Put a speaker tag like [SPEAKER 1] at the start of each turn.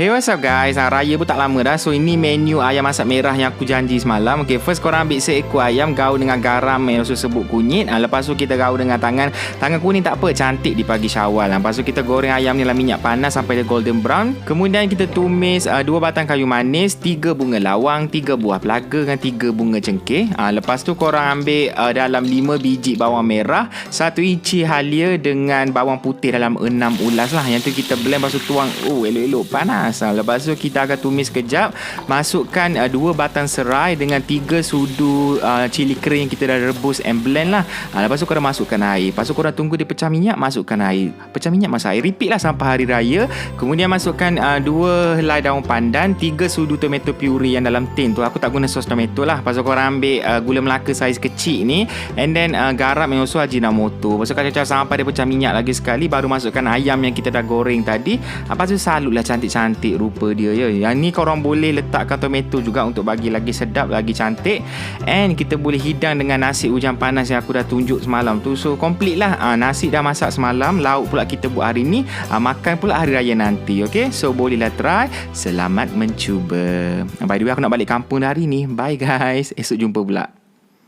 [SPEAKER 1] Hey what's up guys? Ha, Raya pun tak lama dah So ini menu ayam masak merah Yang aku janji semalam. Okay first korang ambil seekor ayam Gaul dengan garam Yang so sebut kunyit. Ha, Lepas tu kita gaul dengan tangan. Tangan kuning tak apa Cantik di pagi syawal. Ha. Lepas tu kita goreng ayam ni dalam minyak panas Sampai dia golden brown. Kemudian kita tumis uh, Dua batang kayu manis Tiga bunga lawang Tiga buah pelaga Dengan tiga bunga cengkeh. Ha, Lepas tu korang ambil uh, Dalam lima biji bawang merah Satu inci halia Dengan bawang putih Dalam enam ulas lah. Yang tu kita blend Lepas tu tuang Oh elok-elok panas panas. Lepas tu kita akan tumis kejap. Masukkan uh, dua batang serai dengan tiga sudu uh, cili kering yang kita dah rebus and blend lah. Uh, lepas tu korang masukkan air. Lepas tu korang tunggu dia pecah minyak, masukkan air. Pecah minyak masuk air. Repeat lah sampai hari raya. Kemudian masukkan uh, dua helai daun pandan, tiga sudu tomato puree yang dalam tin tu. Aku tak guna sos tomato lah. Lepas tu korang ambil uh, gula melaka saiz kecil ni. And then uh, garam yang usul ajinomoto. Lepas tu kacau-kacau sampai dia pecah minyak lagi sekali. Baru masukkan ayam yang kita dah goreng tadi. Lepas tu salutlah cantik-cantik cantik rupa dia ya. Yang ni korang boleh letakkan tomato juga untuk bagi lagi sedap, lagi cantik. And kita boleh hidang dengan nasi hujan panas yang aku dah tunjuk semalam tu. So complete lah. Ha, nasi dah masak semalam, lauk pula kita buat hari ni. Ha, makan pula hari raya nanti. Okay? So bolehlah try. Selamat mencuba. By the way aku nak balik kampung hari ni. Bye guys. Esok jumpa pula.